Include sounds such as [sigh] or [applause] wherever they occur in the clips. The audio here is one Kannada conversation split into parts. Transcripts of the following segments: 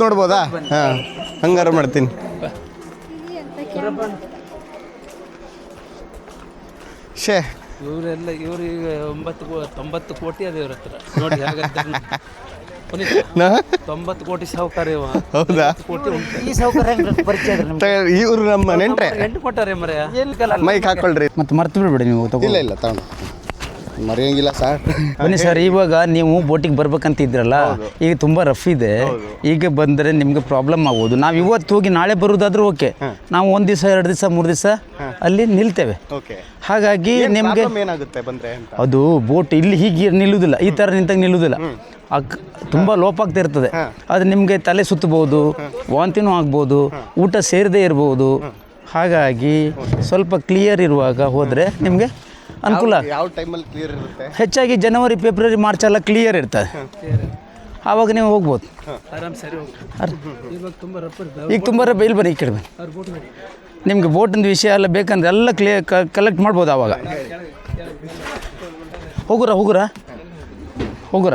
ನೋಡ್ಬೋದಾ? ಹಾಂ. ಹಂಗಾರ ಮಾಡ್ತೀನಿ. ಶೇ ಇವರೆಲ್ಲ ಇವ್ರಿಗೆ ಈಗ ಒಂಬತ್ತು ಕೋ- ತೊಂಬತ್ತು ಕೋಟಿ ಅದ ಇವ್ರ ಹತ್ರ. ನೋಡಿ ತೊಂಬತ್ತು ಕೋಟಿ ಸಾವುಕಾರಿ ಇವ. ಹೌದಾ? ಕೋಟಿ ಈ ಪರಿಚಯ ನಿಮ್ಗೆ. ಇವ್ರು ನಮ್ಮ ನೆಂಟ್ರೆ? ಎಂಟು ಕೊಟ್ಟಾರೆ ಮರೆಯ? ಎಲ್ಲಿ ಮೈಕ್ ಹಾಕೊಳ್ರಿ. ಮತ್ತೆ ಮರ್ತು ಬಿಡ್ಬೇಡಿ ನೀವು ತಗೋ. ಇಲ್ಲ ಇಲ್ಲ ತಗೊಂಡು. ಮರೆಯಂಗಿಲ್ಲ ಸರ್ ಬನ್ನಿ ಸರ್ ಇವಾಗ ನೀವು ಬೋಟಿಗೆ ಬರ್ಬೇಕಂತ ಇದ್ರಲ್ಲ ಈಗ ತುಂಬ ರಫ್ ಇದೆ. ಈಗ ಬಂದರೆ ನಿಮ್ಗೆ ಪ್ರಾಬ್ಲಮ್ ಆಗ್ಬೋದು ನಾವು ಇವತ್ತು ಹೋಗಿ ನಾಳೆ ಬರೋದಾದ್ರೂ ಓಕೆ ನಾವು ಒಂದು ದಿವಸ ಎರಡು ದಿವಸ ಮೂರು ದಿವಸ ಅಲ್ಲಿ ನಿಲ್ತೇವೆ. ಹಾಗಾಗಿ ನಿಮಗೆ ಅದು ಬೋಟ್ ಇಲ್ಲಿ ಹೀಗೆ ನಿಲ್ಲುವುದಿಲ್ಲ ಈ ಥರ ನಿಂತಾಗ ನಿಲ್ಲುವುದಿಲ್ಲ ಅಕ್ ತುಂಬ ಲೋಪ್ ಆಗ್ತಾ ಇರ್ತದೆ. ಅದು ನಿಮಗೆ ತಲೆ ಸುತ್ತಬಹುದು ವಾಂತಿನೂ ಆಗ್ಬೋದು ಊಟ ಸೇರದೇ ಇರ್ಬೋದು. ಹಾಗಾಗಿ ಸ್ವಲ್ಪ ಕ್ಲಿಯರ್ ಇರುವಾಗ ಹೋದರೆ ನಿಮಗೆ ಅನುಕೂಲ? ಯಾವ ಟೈಮಲ್ಲಿ ಕ್ಲಿಯರ್ ಇರುತ್ತೆ? ಹೆಚ್ಚಾಗಿ ಜನವರಿ ಫೆಬ್ರವರಿ ಮಾರ್ಚ್ ಎಲ್ಲ ಕ್ಲಿಯರ್ ಇರ್ತದೆ. ಆವಾಗ ನೀವು ಹೋಗ್ಬೋದು. ಈಗ ತುಂಬ ರಬ್ಬ ಇಲ್ಲಿ ಬನ್ನಿ ಈ ಕಡೆ ಬನ್ನಿ. ನಿಮಗೆ ಬೋಟಿಂದ ವಿಷಯ ಎಲ್ಲ ಬೇಕಂದ್ರೆ ಎಲ್ಲ ಕ್ಲಿಯರ್ ಕಲೆಕ್ಟ್ ಮಾಡ್ಬೋದು ಆವಾಗ. ಹೋಗುರ ಹೋಗುರ? ಹೋಗುರ?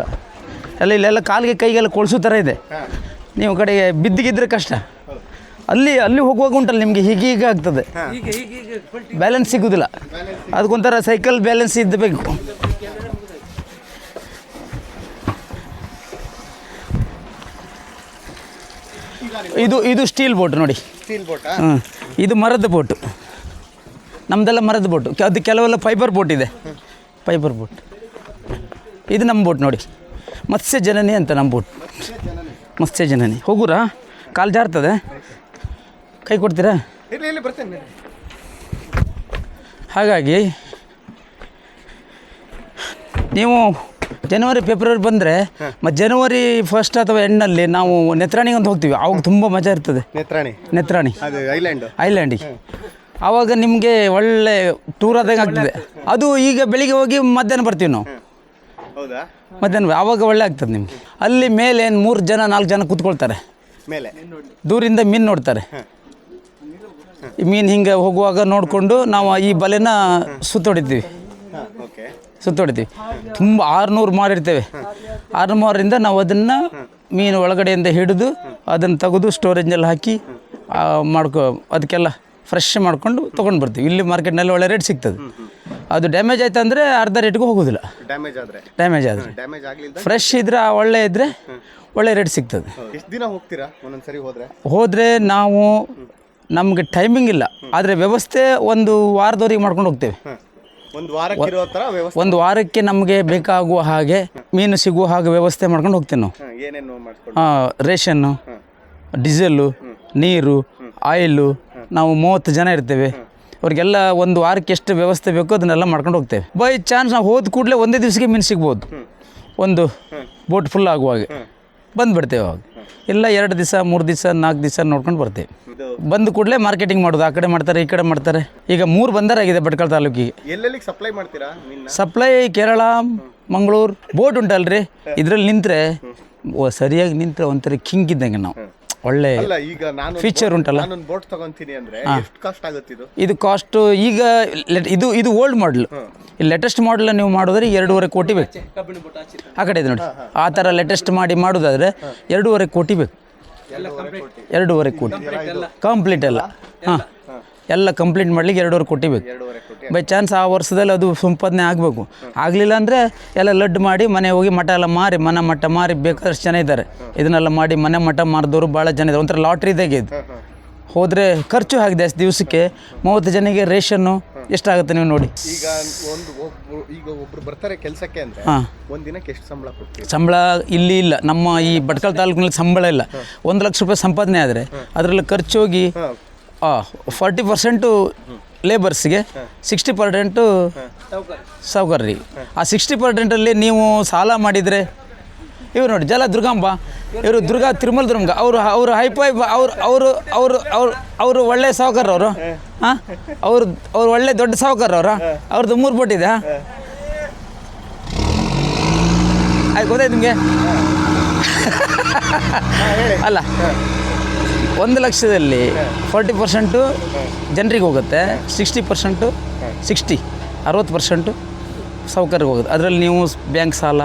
ಎಲ್ಲ ಇಲ್ಲೆಲ್ಲ ಕಾಲಿಗೆ ಕೈಗೆಲ್ಲ ಕೊಳಿಸೋ ಥರ ಇದೆ. ನೀವು ಕಡೆಗೆ ಬಿದ್ದಿಗಿದ್ರೆ ಕಷ್ಟ. ಅಲ್ಲಿ ಅಲ್ಲಿ ಹೋಗುವಾಗ ಉಂಟಲ್ಲ ನಿಮಗೆ ಹೀಗೆ ಹೀಗೆ ಆಗ್ತದೆ. ಬ್ಯಾಲೆನ್ಸ್ ಸಿಗುವುದಿಲ್ಲ ಅದಕ್ಕೊಂಥರ ಸೈಕಲ್ ಬ್ಯಾಲೆನ್ಸ್ ಇದ್ದಬೇಕು ಇದು ಇದು ಸ್ಟೀಲ್ ಬೋಟ್ ನೋಡಿ. ಸ್ಟೀಲ್ ಬೋಟಾ ಹಾಂ ಇದು ಮರದ ಬೋಟು ನಮ್ದೆಲ್ಲ ಮರದ ಬೋಟು ಅದು ಕೆಲವೆಲ್ಲ ಫೈಬರ್ ಬೋಟ್ ಇದೆ. ಫೈಬರ್ ಬೋಟ್ ಇದು ನಮ್ಮ ಬೋಟ್ ನೋಡಿ. ಮತ್ಸ್ಯ ಜನನಿ ಅಂತ ನಮ್ಮ ಬೋಟ್ ಮತ್ಸ್ಯ ಜನನಿ ಹೋಗುರಾ? ಕಾಲು ಜಾರ್ತದೆ? ಕೈ ಕೊಡ್ತೀರಾ? ಇಲ್ಲಿ ಇಲ್ಲಿ ಬರ್ತೇನೆ ಹಾಗಾಗಿ ನೀವು ಜನವರಿ ಫೆಬ್ರವರಿ ಬಂದರೆ ಮತ್ತು ಜನವರಿ ಫಸ್ಟ್ ಅಥವಾ ಎಂಡ್ನಲ್ಲಿ ನಾವು ನೆತ್ರಾಣಿಗೆ ಅಂತ ಹೋಗ್ತೀವಿ. ಅವಾಗ ತುಂಬ ಮಜಾ ಇರ್ತದೆ. ನೆತ್ರಾಣಿ ನೆತ್ರಾಣಿ ಅದು ಐಲ್ಯಾಂಡ್ ಐಲ್ಯಾಂಡಿಗೆ ಆವಾಗ ನಿಮಗೆ ಒಳ್ಳೆ ಟೂರ್ ಆದಂಗೆ ಆಗ್ತದೆ. ಅದು ಈಗ ಬೆಳಿಗ್ಗೆ ಹೋಗಿ ಮಧ್ಯಾಹ್ನ ಬರ್ತೀವಿ ನಾವು. ಹೌದಾ? ಮಧ್ಯಾಹ್ನ ಆವಾಗ ಒಳ್ಳೆ ಆಗ್ತದೆ ನಿಮಗೆ. ಅಲ್ಲಿ ಮೇಲೆ ಮೂರು ಜನ ನಾಲ್ಕು ಜನ ಕೂತ್ಕೊಳ್ತಾರೆ. ಮೇಲೆ. ದೂರಿಂದ ಮೀನು ನೋಡ್ತಾರೆ. ಮೀನು ಹಿಂಗೆ ಹೋಗುವಾಗ ನೋಡಿಕೊಂಡು ನಾವು ಈ ಬಲೆನ ಸುತ್ತೊಡಿತೀವಿ ಓಕೆ. ಸುತ್ತೊಡಿತೀವಿ ತುಂಬ ಆರುನೂರು ಮಾಡಿರ್ತೇವೆ ಆರುನೂರರಿಂದ ನಾವು ಅದನ್ನು ಮೀನು ಒಳಗಡೆಯಿಂದ ಹಿಡಿದು ಅದನ್ನು ತೆಗೆದು ಸ್ಟೋರೇಜ್ನಲ್ಲಿ ಹಾಕಿ ಮಾಡ್ಕೊ ಅದಕ್ಕೆಲ್ಲ ಫ್ರೆಶ್ ಮಾಡ್ಕೊಂಡು ತೊಗೊಂಡು ಬರ್ತೀವಿ. ಇಲ್ಲಿ ಮಾರ್ಕೆಟ್ನಲ್ಲಿ ಒಳ್ಳೆ ರೇಟ್ ಸಿಗ್ತದೆ. ಅದು ಡ್ಯಾಮೇಜ್ ಆಯ್ತು ಅಂದರೆ ಅರ್ಧ ರೇಟ್ಗೂ ಹೋಗೋದಿಲ್ಲ. ಡ್ಯಾಮೇಜ್ ಆದ್ರೆ. ಡ್ಯಾಮೇಜ್ ಆದರೆ. ಡ್ಯಾಮೇಜ್ ಆಗಲಿಲ್ಲ ಫ್ರೆಶ್ ಇದ್ರೆ ಒಳ್ಳೆ ಇದ್ದರೆ ಒಳ್ಳೆ ರೇಟ್ ಸಿಗ್ತದೆ. ಎಷ್ಟು ದಿನ ಹೋಗ್ತೀರಾ ಒಂದೊಂದ್ಸರಿ ಹೋದ್ರೆ? ಹೋದರೆ ನಾವು ನಮಗೆ ಟೈಮಿಂಗ್ ಇಲ್ಲ. ಆದರೆ ವ್ಯವಸ್ಥೆ ಒಂದು ವಾರದವರೆಗೆ ಮಾಡ್ಕೊಂಡು ಹೋಗ್ತೇವೆ. ಒಂದು ವಾರಕ್ಕೆ ಇರೋ ಥರ ವ್ಯವಸ್ಥೆ. ಒಂದು ವಾರಕ್ಕೆ ನಮಗೆ ಬೇಕಾಗುವ ಹಾಗೆ ಮೀನು ಸಿಗುವ ಹಾಗೆ ವ್ಯವಸ್ಥೆ ಮಾಡ್ಕೊಂಡು ಹೋಗ್ತೇವೆ ನಾವು. ಹಾಂ, ಏನೇನು ಮಾಡ್ಕೊಂಡು ರೇಷನ್ನು ಡೀಸೆಲ್ಲು ನೀರು ಆಯಿಲು ನಾವು ಮೂವತ್ತು ಜನ ಇರ್ತೇವೆ. ಅವ್ರಿಗೆಲ್ಲ ಒಂದು ವಾರಕ್ಕೆ ಎಷ್ಟು ವ್ಯವಸ್ಥೆ ಬೇಕೋ ಅದನ್ನೆಲ್ಲ ಮಾಡ್ಕೊಂಡು ಹೋಗ್ತೇವೆ. ಬೈ ಚಾನ್ಸ್ ನಾವು ಹೋದ ಕೂಡಲೇ ಒಂದೇ ದಿವಸಕ್ಕೆ ಮೀನು ಸಿಗ್ಬೋದು. ಒಂದು ಬೋಟ್ ಫುಲ್ ಆಗುವಾಗೆ ಬಂದುಬಿಡ್ತೇವೆ ಅವಾಗ. ಇಲ್ಲ ಎರಡು ದಿವಸ ಮೂರು ದಿವಸ ನಾಲ್ಕು ದಿವಸ ನೋಡ್ಕೊಂಡು ಬರ್ತೇವೆ. ಬಂದ ಕೂಡಲೇ ಮಾರ್ಕೆಟಿಂಗ್ ಮಾಡೋದು ಆ ಕಡೆ ಮಾಡ್ತಾರೆ ಈ ಕಡೆ ಮಾಡ್ತಾರೆ. ಈಗ ಮೂರು ಬಂದರಾಗಿದೆ ಭಟ್ಕಳ ತಾಲೂಕಿಗೆ. ಸಪ್ಲೈ ಮಾಡ್ತೀರಾ ಸಪ್ಲೈ ಕೇರಳ ಮಂಗಳೂರು ಬೋಟ್ ಉಂಟಲ್ರಿ. ಇದ್ರಲ್ಲಿ ನಿಂತರೆ ಸರಿಯಾಗಿ ನಿಂತರೆ ಒಂಥರ ಕಿಂಗ್ ಇದ್ದಂಗೆ ನಾವು. ಒಳ್ಳೆ ಅಲ್ಲ ಈಗ ನಾನು ಫೀಚರ್ ಉಂಟಲ್ಲ? ನಾನು ಬೋಟ್ ತಗೊಂತೀನಿ ಅಂದ್ರೆ ಎಷ್ಟು ಕಾಸ್ಟ್ ಆಗುತ್ತೆ ಇದು ಇದು ಕಾಸ್ಟು ಈಗ ಇದು ಇದು ಓಲ್ಡ್ ಮಾಡಲ್ ಈ ಲೇಟೆಸ್ಟ್ ಮಾಡಲ್ ನೀವು ಮಾಡಿದ್ರೆ ಎರಡೂವರೆ ಕೋಟಿ ಬೇಕು. ಆ ಕಡೆ ಇದೆ ನೋಡಿ. ಆ ಥರ ಲೇಟೆಸ್ಟ್ ಮಾಡಿ ಮಾಡೋದಾದ್ರೆ ಎರಡೂವರೆ ಕೋಟಿ ಬೇಕು. ಎಲ್ಲ ಕಂಪ್ಲೀಟ್ ಎರಡೂವರೆ ಕೋಟಿ. ಕಂಪ್ಲೀಟ್ ಎಲ್ಲ. ಹಾಂ. ಎಲ್ಲ ಕಂಪ್ಲೀಟ್ ಮಾಡ್ಲಿಕ್ಕೆ ಎರಡೂವರೆ ಕೋಟಿ ಬೇಕು. ಎರಡೂವರೆ ಬೈ ಚಾನ್ಸ್ ಆ ವರ್ಷದಲ್ಲಿ ಅದು ಸಂಪಾದನೆ ಆಗಬೇಕು. ಆಗಲಿಲ್ಲ ಅಂದರೆ ಎಲ್ಲ ಲಡ್ಡು ಮಾಡಿ ಮನೆ ಹೋಗಿ ಮಠ ಎಲ್ಲ ಮಾರಿ ಮನೆ ಮಠ ಮಾರಿ ಬೇಕಾದಷ್ಟು ಜನ ಇದ್ದಾರೆ. ಇದನ್ನೆಲ್ಲ ಮಾಡಿ ಮನೆ ಮಠ ಮಾರಿದವರು ಭಾಳ ಜನ ಇದ್ದಾರೆ. ಒಂಥರ ಲಾಟ್ರಿ ತೆಗೆದು ಇದು. ಹೋದರೆ ಖರ್ಚು ಆಗಿದೆ ಅಷ್ಟು ದಿವಸಕ್ಕೆ. ಮೂವತ್ತು ಜನಕ್ಕೆ ರೇಷನ್ನು ಎಷ್ಟಾಗುತ್ತೆ ನೀವು ನೋಡಿ. ಈಗ ಒಂದು ಈಗ ಒಬ್ರು ಬರ್ತಾರೆ ಕೆಲಸಕ್ಕೆ ಅಂದರೆ ಹಾಂ. ದಿನಕ್ಕೆ ಎಷ್ಟು ಸಂಬಳ ಸಂಬಳ ಇಲ್ಲಿ ಇಲ್ಲ. ನಮ್ಮ ಈ ಭಟ್ಕಲ್ ತಾಲೂಕಿನಲ್ಲಿ ಸಂಬಳ ಇಲ್ಲ. ಒಂದು ಲಕ್ಷ ರೂಪಾಯಿ ಸಂಪಾದನೆ ಆದರೆ ಅದರಲ್ಲಿ ಖರ್ಚು ಹೋಗಿ ಫಾರ್ಟಿ ಪರ್ಸೆಂಟು ಲೇಬರ್ಸ್ಗೆ ಸಿಕ್ಸ್ಟಿ ಪರ್ಸೆಂಟು ಸಾವುಕಾರರಿಗೆ ಆ ಸಿಕ್ಸ್ಟಿ ಪರ್ಸೆಂಟಲ್ಲಿ ನೀವು ಸಾಲ ಮಾಡಿದರೆ ಇವರು ನೋಡಿ ಜಲ ದುರ್ಗಾಂಬ ಇವರು ದುರ್ಗಾ ತಿರುಮಲ ದುರ್ಗ ಅವರು ಅವರು ಹೈಪೈ ಅವರು ಅವರು ಅವರು ಅವರು ಅವರು ಒಳ್ಳೆ ಸಾವುಕಾರ ಅವರು. ಹಾಂ. ಅವರು ಅವ್ರು ಒಳ್ಳೆ ದೊಡ್ಡ ಸಾವುಕಾರ ಅವರು. ಅವ್ರದ್ದು ಮೂರು ಬೋಟ್ ಹಾಂ? ಆಯ್ತು ಗೊತ್ತಾಯ್ತು ನಿಮಗೆ? ಅಲ್ಲ ಒಂದು ಲಕ್ಷದಲ್ಲಿ ಫಾರ್ಟಿ ಪರ್ಸೆಂಟು ಜನರಿಗೆ ಹೋಗುತ್ತೆ ಸಿಕ್ಸ್ಟಿ ಪರ್ಸೆಂಟು ಸಿಕ್ಸ್ಟಿ ಅರವತ್ತು ಪರ್ಸೆಂಟು ಸಾವುಕಾರಿಗೆ ಹೋಗುತ್ತೆ. ಅದರಲ್ಲಿ ನೀವು ಬ್ಯಾಂಕ್ ಸಾಲ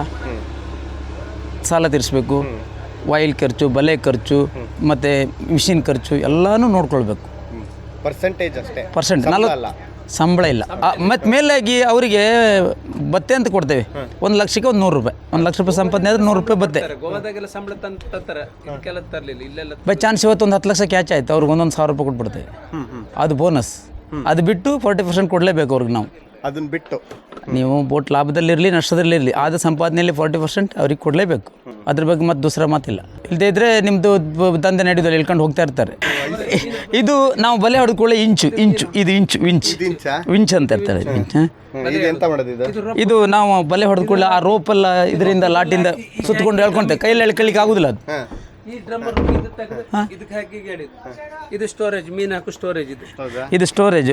ಸಾಲ ತೀರಿಸಬೇಕು ವಾಯಿಲ್ ಖರ್ಚು ಬಲೆ ಖರ್ಚು ಮತ್ತು ಮಿಷಿನ್ ಖರ್ಚು ಎಲ್ಲನೂ ನೋಡ್ಕೊಳ್ಬೇಕು. ಪರ್ಸೆಂಟೇಜ್ ಅಷ್ಟೇ. ಪರ್ಸೆಂಟ್ ನಲ್ವತ್ತು. ಸಂಬಳ ಇಲ್ಲ. ಮತ್ತು ಮೇಲಾಗಿ ಅವರಿಗೆ ಬತ್ತೆ ಅಂತ ಕೊಡ್ತೇವೆ. ಒಂದು ಲಕ್ಷಕ್ಕೆ ಒಂದು ನೂರು ರೂಪಾಯಿ. ಒಂದು ಲಕ್ಷ ರೂಪಾಯಿ ಸಂಪಾದನೆ ಆದರೆ ನೂರು ರೂಪಾಯಿ ಬತ್ತೆ. ಬೈ ಚಾನ್ಸ್ ಇವತ್ತು ಒಂದು ಹತ್ತು ಲಕ್ಷ ಕ್ಯಾಚ್ ಆಯ್ತು. ಅವ್ರಿಗೆ ಒಂದೊಂದು ಸಾವಿರ ರೂಪಾಯಿ ಕೊಟ್ಬಿಡ್ತೇವೆ. ಅದು ಬೋನಸ್. ಅದು ಬಿಟ್ಟು ಫಾರ್ಟಿ ಪರ್ಸೆಂಟ್ ಕೊಡಲೇಬೇಕು ಅವ್ರಿಗೆ ನಾವು. ಅದನ್ನ ಬಿಟ್ಟು. ನೀವು ಬೋಟ್ ಲಾಭದಲ್ಲಿರಲಿ ನಷ್ಟದಲ್ಲಿರಲಿ ಆದ ಸಂಪಾದನೆಯಲ್ಲಿ ಫಾರ್ಟಿ ಪರ್ಸೆಂಟ್ ಅವ್ರಿಗೆ ಕೊಡಲೇಬೇಕು. ಅದ್ರ ಬಗ್ಗೆ ಮತ್ತೆ ದೂಸರ ಮಾತಿಲ್ಲ. ಇಲ್ಲದೇ ಇದ್ರೆ ನಿಮ್ಮದು ದಂಧೆ ನಡೆಯೋದಲ್ಲಿ ಹೇಳ್ಕೊಂಡು ಹೋಗ್ತಾ ಇರ್ತಾರೆ. ಇದು ನಾವು ಬಲೆ ಹೊಡೆದುಕೊಳ್ಳೆ ಇಂಚು ಇಂಚು ಇದು ಇಂಚು ವಿಂಚ್ ವಿಂಚ್ ಅಂತ ಇರ್ತಾರೆ ಇದು? ನಾವು ಬಲೆ ಹೊಡೆದುಕೊಳ್ಳೆ ಆ ರೋಪೆಲ್ಲ ಇದರಿಂದ ಲಾಟಿಂದ ಸುತ್ತಕೊಂಡು ಹೇಳ್ಕೊಂತೇವೆ ಕೈಯಲ್ಲಿ ಎಳ್ಕೊಳ್ಳಿಕ್ಕೆ ಆಗುದಿಲ್ಲ ಅದು. ಇದು ತೆಗೆದು ಇದಕ್ಕೆ ಹಾಕಿ ಹೇಳಿದ್ದು ಇದು ಸ್ಟೋರೇಜ್ ಮೀನು ಹಾಕು ಸ್ಟೋರೇಜ್ ಇದು. ಹೌದಾ? ಇದು ಸ್ಟೋರೇಜ್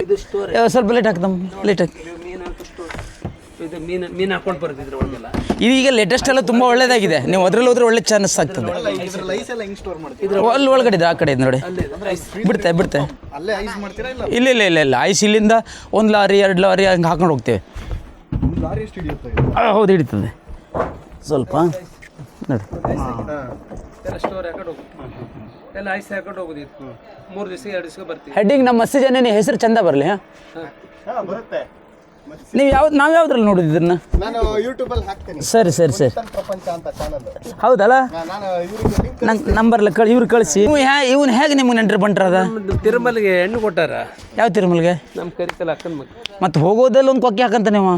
ಸ್ವಲ್ಪ ಲೇಟ್ ಹಾಕ್ತಮ್ಮ ಲೇಟ್ ಹಾಕಿ ಇದು ಮೀನು ಹಾಕು ಸ್ಟೋರೇಜ್ ಇದು ಮೀನು ಮೀನು ಹಾಕೊಂಡು ಬರ್ತಿದ್ರು ಒಳಗೆಲ್ಲ ಈಗ ಲೇಟೆಸ್ಟ್ ಎಲ್ಲ ತುಂಬ ಒಳ್ಳೇದಾಗಿದೆ. ನೀವು ಅದ್ರಲ್ಲಿ ಹೋದ್ರೆ ಒಳ್ಳೆ ಚಾನ್ಸ್ ಆಗ್ತದೆ. ಅಲ್ಲಿ ಒಳಗಡೆ ಇದೆ ಆ ಕಡೆ ನೋಡಿ. ಬಿಡ್ತೆ ಬಿಡ್ತೆ. ಅಲ್ಲೇ ಐಸ್ ಮಾಡ್ತೀರಾ ಇಲ್ಲ? ಇಲ್ಲ ಇಲ್ಲ ಇಲ್ಲ ಐಸ್ ಇಲ್ಲಿಂದ ಒಂದು ಲಾರಿ ಎರಡು ಲಾರಿ ಹಂಗೆ ಹಾಕೊಂಡು ಹೋಗ್ತೇವೆ. ಹೌದು ಹಿಡಿತದೆ. ಸ್ವಲ್ಪ ನೋಡಿ. ಎಲ್ಲ ಐಸ್ ಹಾಕೊಂಡು ಹೋಗುದು ಇದು ಮೂರು ದಿವಸ ಎರಡು ದಿವಸ ಬರ್ತೀವಿ. ಹೆಡ್ಡಿಂಗ್ ನಮ್ಮ ಮಸ್ತಿ ಜನ ಹೆಸರು ಚಂದ ಬರಲಿ ಹಾಂ. ಹಾ ಬರುತ್ತೆ. ನೀವು ಯಾವ್ದು ನಾವು ಯಾವ್ದ್ರಲ್ಲಿ ನೋಡಿದ್ದು ಇದನ್ನ? ನಾನು ಯೂಟ್ಯೂಬಲ್ಲಿ ಹಾಕ್ತೇನೆ. ಸರಿ ಸರಿ ಸರಿ. ತನ್ ಪ್ರಪಂಚ ಅಂತ ಚಾನಲ್ ಹೌದಲ್ಲ? ನಾನು ನಂಗೆ ನಂಬರ್ಲ ಕಳ್ ಇವ್ರು ಕಳಿಸಿ. ಇವ್ ಹ್ಯಾ ಇವ್ನು ಹೇಗೆ ನಿಮ್ಗೆ ನೆಂಟ್ರು ಬಂಟ್ರದ ತಿರುಮಲ್ಗೆ ತಿರುಮಲಿಗೆ ಹೆಣ್ಣು ಕೊಟ್ಟಾರ. ಯಾವ ತಿರುಮಲ್ಗೆ? ನಮ್ಮ ಕರಿತಲ್ಲ ಅಕ್ಕನ ಮಗ. ಮತ್ತೆ ಹೋಗೋದಲ್ಲಿ ಒಂದು ಕೊಕ್ಕೆ ಹಾಕಂತ ನೀವು?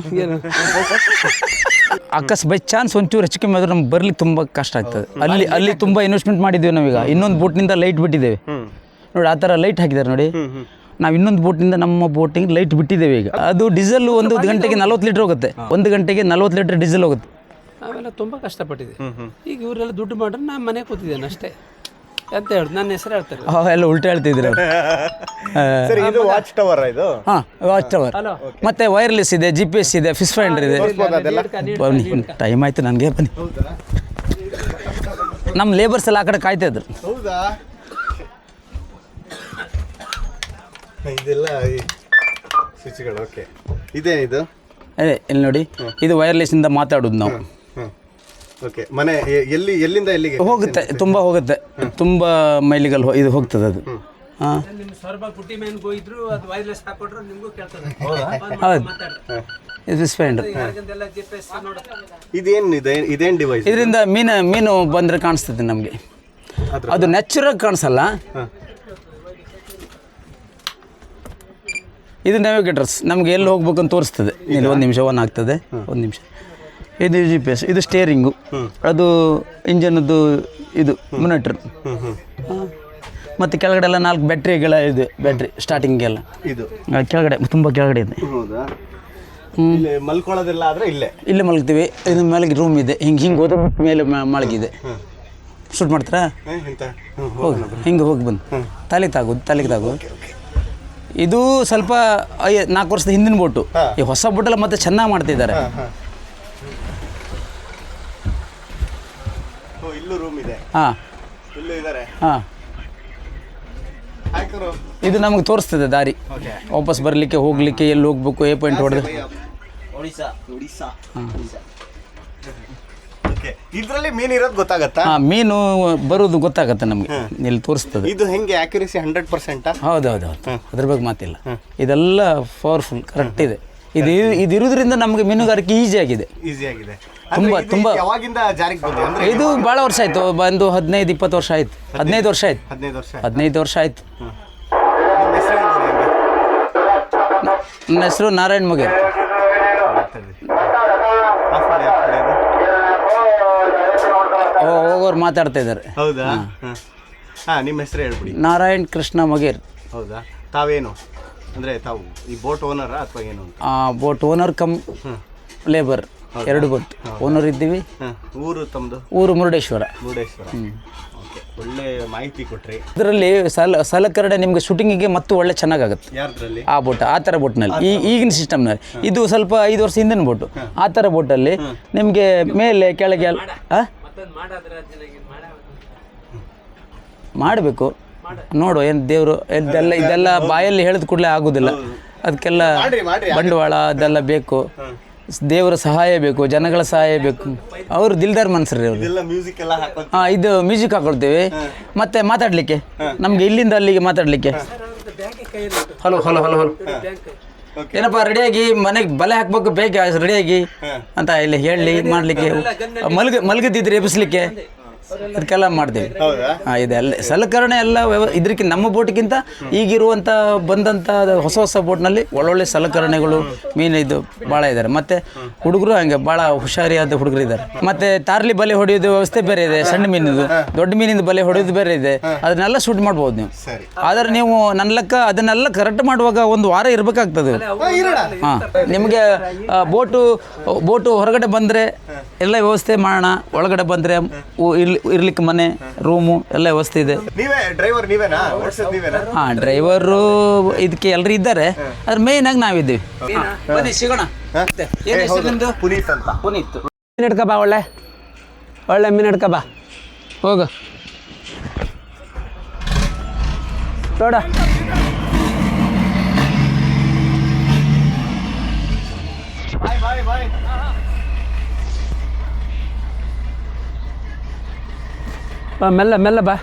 ಅಕಸ್ ಬೈ ಚಾನ್ಸ್ ಒಂಚೂರು ಹೆಚ್ಚು ಕಮ್ಮಿ ಆದ್ರೆ ನಮ್ಗೆ ಬರ್ಲಿಕ್ಕೆ ತುಂಬ ಕಷ್ಟ ಆಗ್ತದೆ. ಅಲ್ಲಿ ಅಲ್ಲಿ ತುಂಬ ಇನ್ವೆಸ್ಟ್ಮೆಂಟ್ ಮಾಡಿದ್ದೀವಿ ನಾವೀಗ. ಇನ್ನೊಂದು ಬೋಟ್ನಿಂದ ಲೈಟ್ ಬಿಟ್ಟಿದ್ದೇವೆ. ನೋಡಿ ಆ ಥರ ಲೈಟ್ ಹಾಕಿದ್ದಾರೆ ನೋಡಿ. ನಾವು ಇನ್ನೊಂದು ಬೋಟ್ನಿಂದ ನಮ್ಮ ಬೋಟಿಂಗ್ ಲೈಟ್ ಬಿಟ್ಟಿದ್ದೇವೆ ಈಗ. ಅದು ಡೀಸೆಲ್ ಒಂದು ಗಂಟೆಗೆ ನಲ್ವತ್ತು ಲೀಟರ್ ಹೋಗುತ್ತೆ. ಒಂದು ಗಂಟೆಗೆ ನಲ್ವತ್ತು ಲೀಟರ್ ಡೀಸೆಲ್ ಹೋಗುತ್ತೆ. ನಾವೆಲ್ಲ ತುಂಬ ಕಷ್ಟಪಟ್ಟಿದೆ ಈಗ ಇವರೆಲ್ಲ ದುಡ್ಡು ಮಾಡ್ರೆ ನಾನು ಮನೆ ಕೂತಿದ್ದೇನೆ ಅಷ್ಟೇ. ಅಂತ ಹೇಳುದು? ನನ್ನ ಹೆಸರು ಹೇಳ್ತಾರೆ. ಎಲ್ಲ ಉಲ್ಟಾ ಹೇಳ್ತಿದ್ರು [laughs] ಸರಿ ಇದು ವಾಚ್ ಟವರ್ ಇದು? ಹಾಂ ವಾಚ್ ಟವರ್ ಮತ್ತೆ ವೈರ್ಲೆಸ್ ಇದೆ ಜಿ ಪಿ ಎಸ್ ಇದೆ ಫಿಶ್ ಫೈಂಡರ್ ಇದೆ. ಬನ್ನಿ ಟೈಮ್ ಆಯ್ತು ನನಗೆ ಬನ್ನಿ. ನಮ್ಮ ಲೇಬರ್ಸ್ ಎಲ್ಲ ಆ ಕಡೆ ಕಾಯ್ತಾ ಇದ್ರು. ಇದೆಲ್ಲ ಸ್ವಿಚ್ಗಳು ಓಕೆ ಇದೇನಿದು ಇದು? ಅದೇ ಇಲ್ಲಿ ನೋಡಿ. ಇದು ವೈರ್ಲೆಸ್ಸಿಂದ ಮಾತಾಡೋದು ನಾವು. ಓಕೆ ಮನೆ ಎಲ್ಲಿ ಎಲ್ಲಿಂದ ಎಲ್ಲಿಗೆ? ಹೋಗುತ್ತೆ ತುಂಬ ಹೋಗುತ್ತೆ. ತುಂಬ ಮೈಲಿಗಲ್ಲಿ ಹೋ- ಇದು ಹೋಗ್ತದೆ ಅದು. ಹಾಂ. ನಿಮ್ಮ ಸ್ವರ್ಬ ಪುಟ್ಟಿ ಮೇನ್ ಹೋಗಿದ್ರು ಅದು ವೈರ್ಲೆಸ್ ಹಾಕೊಟ್ರು ನಿಮಗೂ ಕೇಳ್ತದೆ. ಹೌದು? ಇದು ಫಿಶ್ ಫೈಂಡರ್ ಯಾರಿಗಂದೆಲ್ಲ ಜಿ ಪಿ ಎಸ್ ನೋಡುತ್ತೆ ಇದೇನು ಇದೆ? ಇದೇನು ಡಿವೈಸ್ ಇದರಿಂದ ಮೀನು ಮೀನು ಬಂದರೆ ಕಾಣಿಸ್ತದೆ ನಮಗೆ. ಅದು ನ್ಯಾಚುರಲ್ ಕಾಣಿಸಲ್ಲ. ಇದು ನ್ಯಾವಿಗೇಟರ್ಸ್ ನಮ್ಗೆ ಎಲ್ಲಿ ಹೋಗ್ಬೇಕು ಅಂತ ತೋರಿಸ್ತದೆ ಇಲ್ಲಿ ಒಂದು ನಿಮಿಷ ಒನ್ ಆಗ್ತದೆ. ಒಂದು ನಿಮಿಷ. ಇದು ಜಿ ಪಿ ಎಸ್ ಇದು ಸ್ಟೇರಿಂಗು ಅದು ಇಂಜನದ್ದು ಇದು ಮುನೆಟ್ರ್ ಮತ್ತು ಕೆಳಗಡೆ ಎಲ್ಲ ನಾಲ್ಕು ಬ್ಯಾಟ್ರಿಗಳ ಇದೆ ಬ್ಯಾಟ್ರಿ ಸ್ಟಾರ್ಟಿಂಗೆಲ್ಲ ಇದು. ಕೆಳಗಡೆ ತುಂಬ ಕೆಳಗಡೆ ಇದೆ. ಮಲ್ಕೊಳ್ಳೋದೆಲ್ಲ ಆದ್ರೆ ಇಲ್ಲೇ. ಇಲ್ಲೇ ಮಲಗ್ತೀವಿ. ಇದು ಮೇಲೆ ರೂಮ್ ಇದೆ. ಹಿಂಗೆ ಹಿಂಗೆ ಹೋದ ಮೇಲೆ ಮಲ್ಗಿದೆ. ಶೂಟ್ ಮಾಡ್ತಾರಾ. ಹೋಗಿ. ಹಿಂಗೆ ಹೋಗಿ ಬಂದು ತಲೆಗೆ ತಾಗೋದು ತಲೆಗೆ ತಾಗೋದು. ಇದು ಸ್ವಲ್ಪ ಐ ನಾಲ್ಕು ವರ್ಷದ ಹಿಂದಿನ ಬೋಟು. ಈ ಹೊಸ ಬೋಟೆಲ್ಲ ಮತ್ತೆ ಚೆನ್ನಾಗಿ ಮಾಡ್ತಿದ್ದಾರೆ. ಹ, ಹ. ಓ ಇಲ್ಲೂ ರೂಮ್ ಇದೆ. ಹಾಂ. ಇಲ್ಲೂ ಇದ್ದಾರೆ ಹಾಂ. ಹಾಕರು ಇದು ನಮಗೆ ತೋರಿಸ್ತದೆ ದಾರಿ. ಓಕೆ ವಾಪಸ್ ಬರಲಿಕ್ಕೆ ಹೋಗಲಿಕ್ಕೆ ಎಲ್ಲಿ ಹೋಗ್ಬೇಕು ಎ ಪಾಯಿಂಟ್ ಹೊಡೆದು. ಒಡಿಸಾ ಒಡಿಸಾ ಓಕೆ. ಇದರಲ್ಲಿ ಮೀನು ಇರೋದು ಗೊತ್ತಾಗತ್ತಾ? ಹಾ ಮೀನು ಬರೋದು ಗೊತ್ತಾಗತ್ತೆ ನಮಗೆ. ಇಲ್ಲಿ ತೋರಿಸ್ತದೆ. ಇದು ಹೆಂಗೆ ಆಕ್ಯುರೇಸಿ ಹಂಡ್ರೆಡ್ ಪರ್ಸೆಂಟ್ ಹೌದು ಹೌದು ಹೌದು ಅದ್ರ ಬಗ್ಗೆ ಮಾತಿಲ್ಲ. ಇದೆಲ್ಲ ಪವರ್ಫುಲ್ ಕರೆಕ್ಟ್ ಇದೆ. ಇದು ಇದು ಇರೋದ್ರಿಂದ ನಮಗೆ ಮೀನುಗಾರಿಕೆ ಈಸಿ ಆಗಿದೆ. ಈಸಿ ಆಗಿದೆ. ತುಂಬಾ- ಇದು ತುಂಬಾ- ಯಾವಾಗಿಂದ ಜಾರಿಗೆ ಬಂದಿದೆ ಅಂದ್ರೆ ಇದು ಭಾಳ ವರ್ಷ ಆಯ್ತು. ಬಂದು ಹದಿನೈದು ಇಪ್ಪತ್ತು ವರ್ಷ ಆಯ್ತು. ಹದಿನೈದು ವರ್ಷ ಆಯ್ತು. ಹದಿನೈದು ವರ್ಷ ಹದಿನೈದು ವರ್ಷ ಆಯ್ತು. ನಿಮ್ಮ ಹೆಸರು ನನ್ನ ಹೆಸರು ನಾರಾಯಣ್ ಮಗೇರ್. ಹೋಗೋರು ಮಾತಾಡ್ತಾ ಇದ್ದಾರೆ. ಹೌದಾ? ಹಾಂ. ನಿಮ್ಮ ಹೆಸರು ಹೇಳ್ಬಿಡಿ. ನಾರಾಯಣ್ ಕೃಷ್ಣ ಮಗೇರ್. ಹೌದಾ? ತಾವೇನು? ಅಂದ್ರೆ ತಾವು ಈ ಬೋಟ್ ಓನರ್ ಅಥವಾ ಏನು ಅಂತ? ಆ ಬೋಟ್ ಓನರ್ ಕಮ್ ಲೇಬರ್ ಎರಡು ಬೋಟ್. ಓನರ್ ಇದ್ದೀವಿ. ಹಾಂ ಊರು ತಮ್ಮದು ಊರು ಮುರುಡೇಶ್ವರ. ಮುರುಡೇಶ್ವರ. ಓಕೆ ಒಳ್ಳೆ ಮಾಹಿತಿ ಕೊಟ್ರಿ. ಇದರಲ್ಲಿ ಸಲ ಸಲಕರಣೆ ನಿಮಗೆ ಶೂಟಿಂಗಿಗೆ ಮತ್ತು ಒಳ್ಳೆ ಚೆನ್ನಾಗಾಗುತ್ತೆ. ಯಾರದ್ರಲ್ಲಿ? ಆ ಬೋಟ್ ಆ ಥರ ಬೋಟ್ನಲ್ಲಿ. ಈ ಈಗಿನ ಸಿಸ್ಟಮ್ನಲ್ಲಿ ಇದು ಸ್ವಲ್ಪ ಐದು ವರ್ಷ ಹಿಂದಿನ ಬೋಟು. ಆ ಥರ ಬೋಟಲ್ಲಿ ನಿಮಗೆ ಮೇಲೆ ಕೆಳಗೆ ಆ? ಮಾಡಬೇಕು. ನೋಡು ಏನು ದೇವರು ಇದೆಲ್ಲ ಇದೆಲ್ಲ ಬಾಯಲ್ಲಿ ಹೇಳಿದ ಕೂಡಲೇ ಆಗೋದಿಲ್ಲ. ಅದಕ್ಕೆಲ್ಲ ಬಂಡವಾಳ ಅದೆಲ್ಲ ಬೇಕು. ದೇವರ ಸಹಾಯ ಬೇಕು ಜನಗಳ ಸಹಾಯ ಬೇಕು. ಅವರು ದಿಲ್ದಾರ್ ಮನ್ಸರಿ ಅವರು. ಇದೆಲ್ಲ ಮ್ಯೂಸಿಕ್ ಎಲ್ಲ ಹಾಕೋ ಹಾಂ ಇದು ಮ್ಯೂಸಿಕ್ ಹಾಕೊಳ್ತೇವೆ. ಮತ್ತೆ ಮಾತಾಡಲಿಕ್ಕೆ. ನಮಗೆ ಇಲ್ಲಿಂದ ಅಲ್ಲಿಗೆ ಮಾತಾಡಲಿಕ್ಕೆ. ಹಲೋ ಹಲೋ ಹಲೋ ಹಲೋ ಏನಪ್ಪ ರೆಡಿಯಾಗಿ ಮನೆಗೆ ಬಲೆ ಹಾಕ್ಬೇಕು ಬೇಗ ರೆಡಿಯಾಗಿ ಅಂತ ಇಲ್ಲಿ ಹೇಳಿ ಮಾಡಲಿಕ್ಕೆ ಮಲ್ಗ ಮಲಗದಿದ್ರೆ ಎಬ್ಬಿಸ್ಲಿಕ್ಕೆ. ಅದಕ್ಕೆಲ್ಲ ಮಾಡ್ತೀವಿ. ಹಾಂ ಇದೆ. ಅಲ್ಲೇ ಸಲಕರಣೆ ಎಲ್ಲ ವ್ಯವ ಇದಕ್ಕೆ ನಮ್ಮ ಬೋಟ್ಗಿಂತ ಈಗಿರುವಂಥ ಬಂದಂಥ ಹೊಸ ಹೊಸ ಬೋಟ್ನಲ್ಲಿ ಒಳ್ಳೊಳ್ಳೆ ಸಲಕರಣೆಗಳು ಮೀನು ಇದು ಭಾಳ ಇದ್ದಾರೆ ಮತ್ತು ಹುಡುಗರು ಹಂಗೆ ಭಾಳ ಹುಷಾರಿಯಾದ ಹುಡುಗರು ಇದ್ದಾರೆ ಮತ್ತು ತಾರ್ಲಿ ಬಲೆ ಹೊಡೆಯೋದು ವ್ಯವಸ್ಥೆ ಬೇರೆ ಇದೆ ಸಣ್ಣ ಮೀನಿದು ದೊಡ್ಡ ಮೀನಿಂದ ಬಲೆ ಹೊಡೆಯೋದು ಬೇರೆ ಇದೆ. ಅದನ್ನೆಲ್ಲ ಶೂಟ್ ಮಾಡ್ಬೋದು ನೀವು. ಆದರೆ ನೀವು ನನ್ನ ಲೆಕ್ಕ ಅದನ್ನೆಲ್ಲ ಕರೆಕ್ಟ್ ಮಾಡುವಾಗ ಒಂದು ವಾರ ಇರಬೇಕಾಗ್ತದೆ. ಹಾಂ ನಿಮಗೆ ಬೋಟು ಬೋಟು ಹೊರಗಡೆ ಬಂದರೆ ಎಲ್ಲ ವ್ಯವಸ್ಥೆ ಮಾಡೋಣ ಒಳಗಡೆ ಬಂದರೆ ಇಲ್ಲಿ ಇರ್ಲಿಕ್ಕೆ ಮನೆ ರೂಮು ಎಲ್ಲ ವ್ಯವಸ್ಥೆ ಇದೆ. ನೀವೇ ಡ್ರೈವರ್ ನೀವೇನಾ? ಓಡಿಸೋದು ನೀವೇನಾ? ಹಾಂ ಡ್ರೈವರು ಇದಕ್ಕೆ ಎಲ್ಲರೂ ಇದ್ದಾರೆ. ಅದ್ರ ಮೇನ್ ಆಗಿ ನಾವಿದ್ದೀವಿ. ಬನ್ನಿ ಸಿಗೋಣ. ಮತ್ತೆ ಏನ್ ಹೆಸರು ನಿಮ್ದು? ಪುನೀತ್ ಅಂತ. ಪುನೀತ್. ಮೀನು ಹಿಡ್ಕ ಬಾ ಒಳ್ಳೆ. ಒಳ್ಳೆ ಮೀನ್ ಹಿಡ್ಕ ಬಾ. ಹೋಗು. ನೋಡ. மெல்ல மெல்ல பா